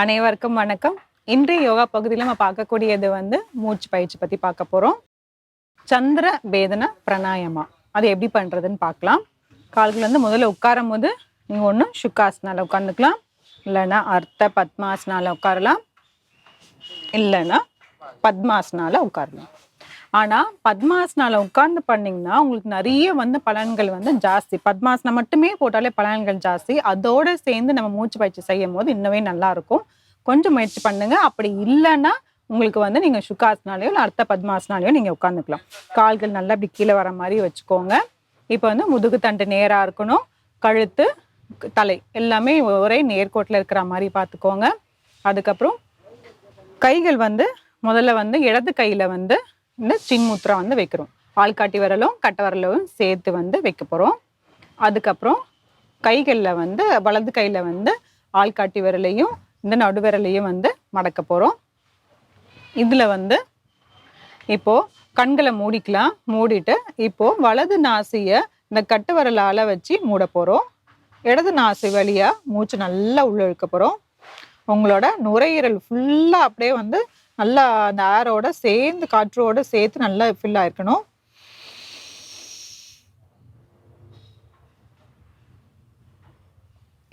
அனைவருக்கும் வணக்கம். இன்றைய யோகா பகுதியில் நம்ம பார்க்கக்கூடியது வந்து மூச்சு பயிற்சி பற்றி பார்க்க போகிறோம் சந்திர வேதன பிராணாயமா. அது எப்படி பண்ணுறதுன்னு பார்க்கலாம். கால்கள் வந்து முதல்ல உட்காரும் போது நீங்கள் ஒன்று சுக்காசனால உட்காந்துக்கலாம் இல்லைன்னா அர்த்த பத்மாசனால உட்காரலாம். இல்லைன்னா பத்மாசனால உட்காரலாம். ஆனால் பத்மாசனால உட்கார்ந்து பண்ணிங்கன்னா உங்களுக்கு நிறைய வந்து பலன்கள் வந்து ஜாஸ்தி. பத்மாசனம் மட்டுமே போட்டாலே பலன்கள் ஜாஸ்தி. அதோடு சேர்ந்து நம்ம மூச்சு பயிற்சி செய்யும் போது இன்னவே நல்லாயிருக்கும். கொஞ்சம் முயற்சி பண்ணுங்க. அப்படி இல்லைன்னா உங்களுக்கு வந்து நீங்கள் சுக்காசனாலேயோ இல்லை அர்த்த பத்மாசனாலேயோ நீங்கள் உட்காந்துக்கலாம் கால்கள் நல்லா இப்படி கீழே வர மாதிரி வச்சுக்கோங்க. இப்போ வந்து முதுகு தண்டு நேராக இருக்கணும். கழுத்து தலை எல்லாமே ஒரே நேர்கோட்டில் இருக்கிற மாதிரி பார்த்துக்கோங்க. அதுக்கப்புறம் கைகள் வந்து முதல்ல வந்து இடது கையில் வந்து இந்த சின்முத்ரா வந்து வைக்கிறோம். ஆள்காட்டி விரலும் கட்ட விரலும் சேர்த்து வந்து வைக்க போகிறோம் அதுக்கப்புறம் கைகளில் வந்து வலது கையில் வந்து ஆள்காட்டி விரலையும் இந்த நடுவிரலையும் வந்து மடக்க போகிறோம் இதில் வந்து இப்போது கண்களை மூடிக்கலாம். மூடிட்டு இப்போது வலது நாசியை இந்த கட்டு விரலால வச்சு மூட போகிறோம் இடது நாசி வழியா மூச்சு நல்லா உள்ளே இழுக்க போகிறோம் உங்களோட நுரையீரல் ஃபுல்லாக அப்படியே வந்து நல்லா அந்த ஏரோட சேர்ந்து காற்றோட சேர்த்து நல்லா ஃபில் ஆயிருக்கணும்.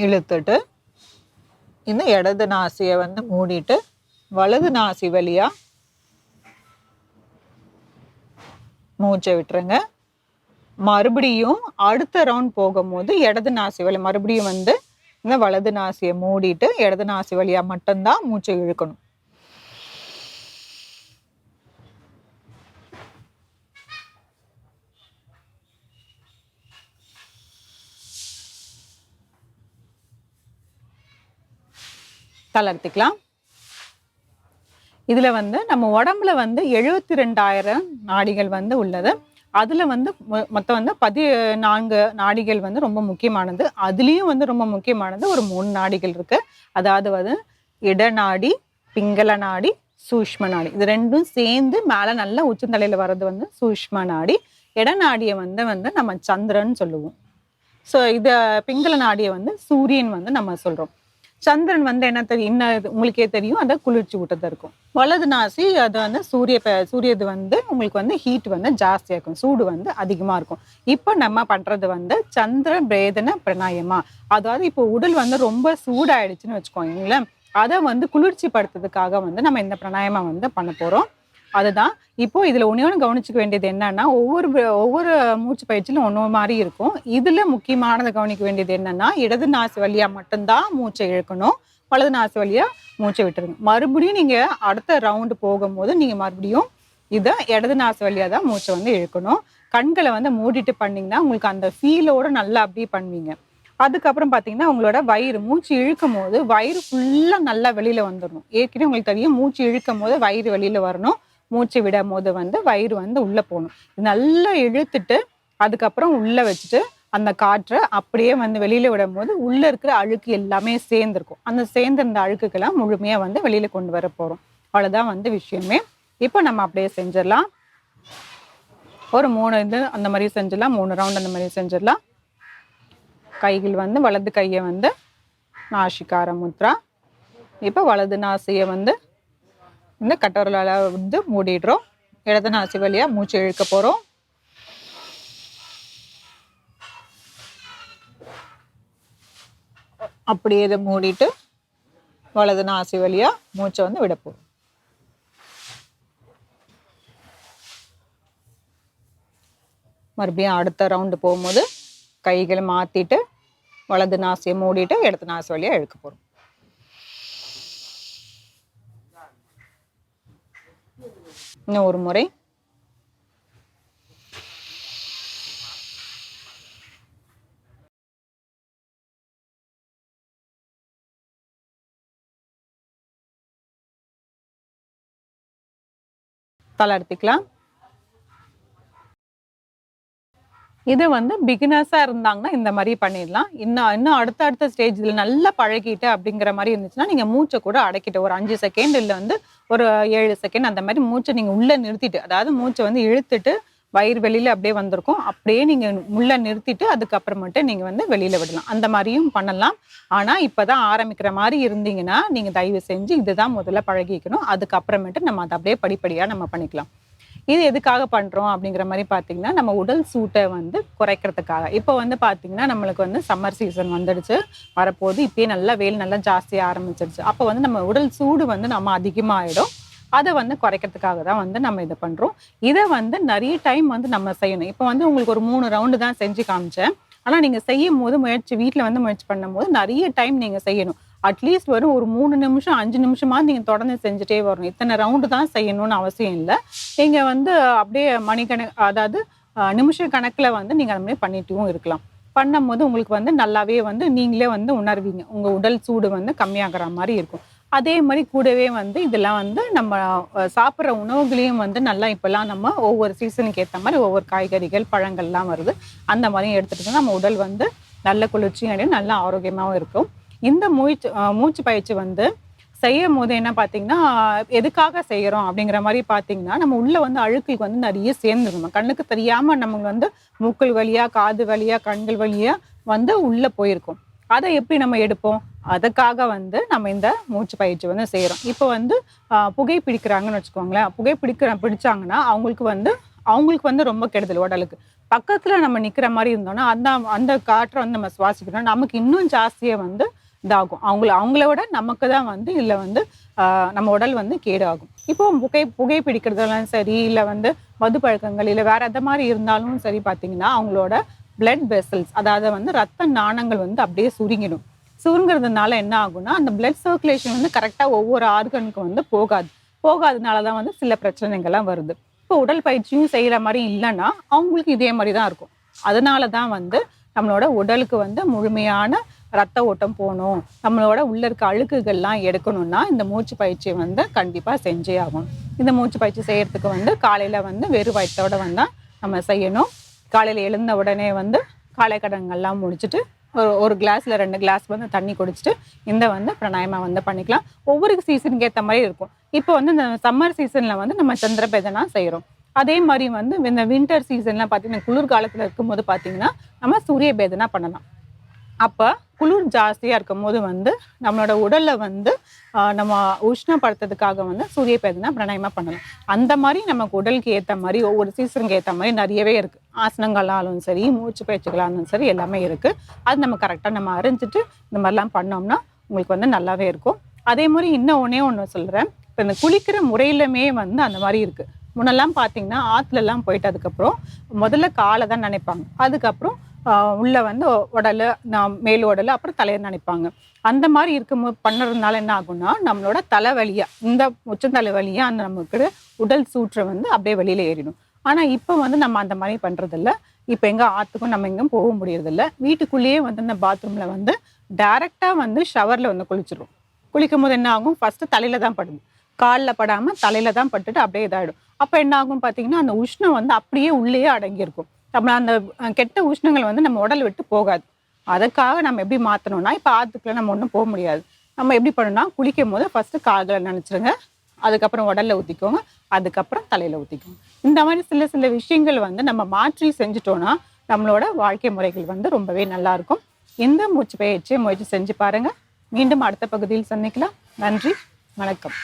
இழுத்துட்டு இந்த இடது நாசியை வந்து மூடிட்டு வலது நாசி வழியா மூச்சை விட்டுருங்க. மறுபடியும் அடுத்த ரவுண்ட் போகும்போது இடது நாசி வழி மறுபடியும் வந்து இந்த வலது நாசியை மூடிட்டு இடது நாசி வழியா மட்டும்தான் மூச்சை இழுக்கணும். தளர்த்திக்கலாம் இதுல வந்து நம்ம உடம்புல வந்து எழுபத்தி ரெண்டாயிரம் நாடிகள் வந்து உள்ளது. அதுல வந்து மொத்தம் வந்து பதினான்கு நாடிகள் வந்து ரொம்ப முக்கியமானது. அதுலயும் வந்து ரொம்ப முக்கியமானது ஒரு மூணு நாடிகள் இருக்கு. அதாவது வந்து இடநாடி பிங்கள நாடி சூஷ்ம நாடி. இது ரெண்டும் சேர்ந்து மேல நல்லா உச்சந்தலையில வர்றது வந்து சூஷ்ம நாடி. இடநாடியை வந்து வந்து நம்ம சந்திரன் சொல்லுவோம். ஸோ இத பிங்கள நாடியை வந்து சூரியன் வந்து நம்ம சொல்றோம். சந்திரன் வந்து என்ன தெரியும் என்ன இது உங்களுக்கே தெரியும். அதை குளிர்ச்சி ஊட்டத்தை இருக்கும். வலது நாசி அது வந்து சூரிய சூரியது வந்து உங்களுக்கு வந்து ஹீட் வந்து ஜாஸ்தியாக இருக்கும் சூடு வந்து அதிகமாக இருக்கும். இப்போ நம்ம பண்ணுறது வந்து சந்திர பிரேதன பிரணாயமா. அதாவது இப்போ உடல் வந்து ரொம்ப சூடாயிடுச்சுன்னு வச்சுக்கோங்களேன். அதை வந்து குளிர்ச்சி படுத்துறதுக்காக வந்து நம்ம இந்த பிரணாயமா வந்து பண்ண போகிறோம் அதுதான். இப்போ இதுல ஒண்ணு கவனிச்சுக்க வேண்டியது என்னன்னா ஒவ்வொரு ஒவ்வொரு மூச்சு பயிற்சியிலும் ஒன்று மாதிரி இருக்கும். இதுல முக்கியமானதை கவனிக்க வேண்டியது என்னன்னா இடது நாசு வழியா மட்டும்தான் மூச்சை இழுக்கணும். வலது நாசு வழியா மூச்சை விட்டுருங்க மறுபடியும் நீங்க அடுத்த ரவுண்டு போகும்போது நீங்க மறுபடியும் இதை இடது நாசு வழியா தான் மூச்சை வந்து இழுக்கணும். கண்களை வந்து மூடிட்டு பண்ணீங்கன்னா உங்களுக்கு அந்த ஃபீலோட நல்லா அப்படியே பண்ணுவீங்க. அதுக்கப்புறம் பார்த்தீங்கன்னா உங்களோட வயிறு மூச்சு இழுக்கும் போது வயிறு ஃபுல்லாக நல்லா வெளியில் வந்துடணும் ஏற்கனவே உங்களுக்கு தெரியும் மூச்சு இழுக்கும் போது வயிறு வெளியில் வரணும். மூச்சு விடும் போது வந்து வயிறு வந்து உள்ள போகணும். நல்லா இழுத்துட்டு அதுக்கப்புறம் உள்ள வச்சுட்டு அந்த காற்றை அப்படியே வந்து வெளியில விடும் போது உள்ள இருக்கிற அழுக்கு எல்லாமே சேர்ந்துருக்கும். அந்த சேர்ந்திருந்த அழுக்குக்கெல்லாம் முழுமையா வந்து வெளியில கொண்டு வர போறோம். அவ்வளவுதான் வந்து விஷயமே. இப்போ நம்ம அப்படியே செஞ்சிடலாம். ஒரு மூணு இது அந்த மாதிரி செஞ்சிடலாம். மூணு ரவுண்ட் அந்த மாதிரி செஞ்சிடலாம். கைகள் வந்து வலது கையை வந்து நாசிகார முத்ரா. இப்போ வலது நாசியை வந்து இந்த கட்டோரலால் வந்து மூடிடுறோம். இடது நாசி வழியாக மூச்சு இழுக்க போகிறோம் அப்படியே இதை மூடிட்டு வலது நாசி வழியாக மூச்சை வந்து விட போகிறோம் மறுபடியும் அடுத்த ரவுண்டு போகும்போது கைகளை மாற்றிட்டு வலது நாசியை மூடிட்டு இடது நாசி வழியாக இழுக்க போகிறோம் இன்னும் ஒரு முறை. தளர்த்திக்கலாம் இது வந்து பிகினர்ஸாக இருந்தாங்கன்னா இந்த மாதிரி பண்ணிடலாம். இன்னும் இன்னும் அடுத்த அடுத்த ஸ்டேஜ் இதில் நல்லா பழகிட்டு அப்படிங்கிற மாதிரி இருந்துச்சுன்னா நீங்கள் மூச்சை கூட அடக்கிட்டு ஒரு அஞ்சு செகண்ட் இல்லை வந்து ஒரு ஏழு செகண்ட் அந்த மாதிரி மூச்சை நீங்கள் உள்ளே நிறுத்திட்டு அதாவது மூச்சை வந்து இழுத்துட்டு வயிறு வெளியில் அப்படியே வந்திருக்கும். அப்படியே நீங்கள் உள்ளே நிறுத்திட்டு அதுக்கப்புறமேட்டு நீங்கள் வந்து வெளியில் விடலாம். அந்த மாதிரியும் பண்ணலாம். ஆனால் இப்போ தான் ஆரம்பிக்கிற மாதிரி இருந்தீங்கன்னா நீங்கள் தயவு செஞ்சு இதுதான் முதல்ல பழகிக்கணும். அதுக்கப்புறமேட்டு நம்ம அதை அப்படியே படிப்படியாக நம்ம பண்ணிக்கலாம். இது எதுக்காக பண்ணுறோம் அப்படிங்கிற மாதிரி பார்த்தீங்கன்னா நம்ம உடல் சூட்டை வந்து குறைக்கிறதுக்காக. இப்போ வந்து பார்த்தீங்கன்னா நம்மளுக்கு வந்து சம்மர் சீசன் வந்துடுச்சு. வரப்போது இப்போயே நல்லா வெயில் நல்லா ஜாஸ்தியாக ஆரம்பிச்சிருச்சு. அப்போ வந்து நம்ம உடல் சூடு வந்து நம்ம அதிகமாகிடும் அதை வந்து குறைக்கிறதுக்காக தான் வந்து நம்ம இதை பண்ணுறோம் இதை வந்து நிறைய டைம் வந்து நம்ம செய்யணும். இப்போ வந்து உங்களுக்கு ஒரு மூணு ரவுண்டு தான் செஞ்சு காமிச்சேன். ஆனால் நீங்கள் செய்யும் போது முயற்சி வீட்டில் வந்து முயற்சி பண்ணும்போது நிறைய டைம் நீங்கள் செய்யணும். அட்லீஸ்ட் வரும் ஒரு மூணு நிமிஷம் அஞ்சு நிமிஷமா நீங்கள் தொடர்ந்து செஞ்சுட்டே வரணும். இத்தனை ரவுண்டு தான் செய்யணும்னு அவசியம் இல்லை. நீங்கள் வந்து அப்படியே மணிக்கணக்கு அதாவது நிமிஷ கணக்கில் வந்து நீங்கள் அந்த மாதிரி பண்ணிட்டும் இருக்கலாம். பண்ணும்போது உங்களுக்கு வந்து நல்லாவே வந்து நீங்களே வந்து உணர்வீங்க. உங்கள் உடல் சூடு வந்து கம்மியாகிற மாதிரி இருக்கும். அதே மாதிரி கூடவே வந்து இதெல்லாம் வந்து நம்ம சாப்பிட்ற உணவுகளையும் வந்து நல்லா இப்போல்லாம் நம்ம ஒவ்வொரு சீசனுக்கு ஏற்ற மாதிரி ஒவ்வொரு காய்கறிகள் பழங்கள்லாம் வருது. அந்த மாதிரியும் எடுத்துகிட்டு நம்ம உடல் வந்து நல்ல குளிர்ச்சியும் அடையும் நல்ல ஆரோக்கியமாகவும் இருக்கும். இந்த மூச்சு மூச்சு பயிற்சி வந்து செய்யும் போது என்ன பார்த்தீங்கன்னா எதுக்காக செய்கிறோம் அப்படிங்கிற மாதிரி பார்த்தீங்கன்னா நம்ம உள்ளே வந்து அழுக்குக்கு வந்து நிறைய சேர்ந்துடும் கண்ணுக்கு தெரியாமல் நம்ம வந்து மூக்கள் வழியாக காது வழியாக கண்கள் வழியாக வந்து உள்ளே போயிருக்கும். அதை எப்படி நம்ம எடுப்போம்? அதுக்காக வந்து நம்ம இந்த மூச்சு பயிற்சி வந்து செய்கிறோம் இப்போ வந்து புகை பிடிக்கிறாங்கன்னு வச்சுக்கோங்களேன். புகை பிடிக்கிற பிடிச்சாங்கன்னா அவங்களுக்கு வந்து அவங்களுக்கு வந்து ரொம்ப கெடுதல் உடலுக்கு. பக்கத்தில் நம்ம நிற்கிற மாதிரி இருந்தோம்னா அந்த அந்த காற்றை வந்து நம்ம சுவாசிக்கிறோம் நமக்கு இன்னும் ஜாஸ்தியாக வந்து இதாகும். அவங்கள அவங்கள விட நமக்கு தான் வந்து இதில் வந்து நம்ம உடல் வந்து கேடாகும். இப்போ புகை புகை பிடிக்கிறதெல்லாம் சரி இல்லை வந்து மது பழக்கங்கள் இல்லை வேற எந்த மாதிரி இருந்தாலும் சரி பார்த்தீங்கன்னா அவங்களோட பிளட் வெசல்ஸ் அதாவது வந்து ரத்த நாணங்கள் வந்து அப்படியே சுருங்கிடும். சுருங்கிறதுனால என்ன ஆகும்னா அந்த பிளட் சர்க்குலேஷன் வந்து கரெக்டாக ஒவ்வொரு ஆர்கனுக்கும் வந்து போகாது. போகாதனால தான் வந்து சில பிரச்சனைகள்லாம் வருது. இப்போ உடல் பயிற்சியும் செய்கிற மாதிரி இல்லைன்னா அவங்களுக்கு இதே மாதிரி தான் இருக்கும். அதனால தான் வந்து நம்மளோட உடலுக்கு வந்து முழுமையான ரத்த ஓட்டம் போகணும். நம்மளோட உள்ள இருக்க அழுக்குகள்லாம் எடுக்கணும்னா இந்த மூச்சு பயிற்சியை வந்து கண்டிப்பாக செஞ்சே ஆகணும். இந்த மூச்சு பயிற்சி செய்யறதுக்கு வந்து காலையில் வந்து வெறும் வயிற்றோட வந்தால் நம்ம செய்யணும். காலையில் எழுந்த உடனே வந்து காலை கடன்கள்லாம் முடிச்சுட்டு ஒரு ஒரு கிளாஸில் ரெண்டு கிளாஸ் வந்து தண்ணி குடிச்சிட்டு இந்த வந்து பிராணாயமா வந்து பண்ணிக்கலாம். ஒவ்வொரு சீசனுக்கு ஏற்ற மாதிரி இருக்கும். இப்போ வந்து இந்த சம்மர் சீசனில் வந்து நம்ம சந்திரபேதனா செய்கிறோம் அதே மாதிரி வந்து இந்த வின்டர் சீசன்லாம் பார்த்தீங்கன்னா குளிர்காலத்தில் இருக்கும்போது பார்த்தீங்கன்னா நம்ம சூரிய பேதனா பண்ணலாம். அப்போ குளிர் ஜாஸ்தியாக இருக்கும் போது வந்து நம்மளோட உடலில் வந்து நம்ம உஷ்ணப்படுத்துறதுக்காக வந்து சூரிய பேதனை பிரணயமாக பண்ணலாம். அந்த மாதிரி நமக்கு உடலுக்கு ஏற்ற மாதிரி ஒவ்வொரு சீசனுக்கு ஏற்ற மாதிரி நிறையவே இருக்குது ஆசனங்களாலும் சரி மூச்சு பயிற்சிகளாலும் சரி எல்லாமே இருக்குது அது நம்ம கரெக்டாக நம்ம அறிஞ்சிட்டு இந்த மாதிரிலாம் பண்ணோம்னா உங்களுக்கு வந்து நல்லாவே இருக்கும். அதே மாதிரி இன்னும் ஒன்றே ஒன்று சொல்கிறேன் இப்போ இந்த குளிக்கிற முறையிலுமே வந்து அந்த மாதிரி இருக்குது முன்னெல்லாம் பார்த்தீங்கன்னா ஆற்றுலலாம் போயிட்டு அதுக்கப்புறம் முதல்ல காலை தான் நினைப்பாங்க. அதுக்கப்புறம் உள்ள வந்து உடல் நான் மேல் உடல் அப்புறம் தலையை நினைப்பாங்க. அந்த மாதிரி இருக்கும்போது பண்ணுறதுனால என்ன ஆகும்னா நம்மளோட தலைவலியை இந்த உச்சந்தலை வலியா அந்த நமக்கு உடல் சூற்றை வந்து அப்படியே வெளியில் ஏறிடும். ஆனால் இப்போ வந்து நம்ம அந்த மாதிரி பண்ணுறதில்ல இப்போ எங்கே ஆற்றுக்கும் நம்ம எங்கேயும் போக முடியறதில்ல. வீட்டுக்குள்ளேயே வந்து இந்த பாத்ரூமில் வந்து டேரெக்டாக வந்து ஷவரில் வந்து குளிச்சிடும் குளிக்கும் போது என்ன ஆகும்? ஃபஸ்ட்டு தலையில் தான் படுது. காலில் படாமல் தலையில் தான் பட்டுட்டு அப்படியே இதாகிடும் அப்போ என்ன ஆகும் பார்த்தீங்கன்னா அந்த உஷ்ணம் வந்து அப்படியே உள்ளேயே அடங்கியிருக்கும். நம்ம அந்த கெட்ட உஷ்ணங்கள் வந்து நம்ம உடல் விட்டு போகாது. அதுக்காக நம்ம எப்படி மாற்றணும்னா இப்போ ஆற்றுக்குள்ளே நம்ம ஒன்றும் போக முடியாது. நம்ம எப்படி பண்ணணும்னா குளிக்கும் போது ஃபஸ்ட்டு கால்களை நினச்சிருங்க. அதுக்கப்புறம் உடலில் ஊற்றிக்கோங்க அதுக்கப்புறம் தலையில் ஊற்றிக்கோங்க இந்த மாதிரி சில சில விஷயங்கள் வந்து நம்ம மாற்றி செஞ்சுட்டோன்னா நம்மளோட வாழ்க்கை முறைகள் வந்து ரொம்பவே நல்லாயிருக்கும் இந்த மூச்சு பயிற்சியை முயற்சி செஞ்சு பாருங்க. மீண்டும் அடுத்த பகுதியில் சந்திக்கலாம். நன்றி. வணக்கம்.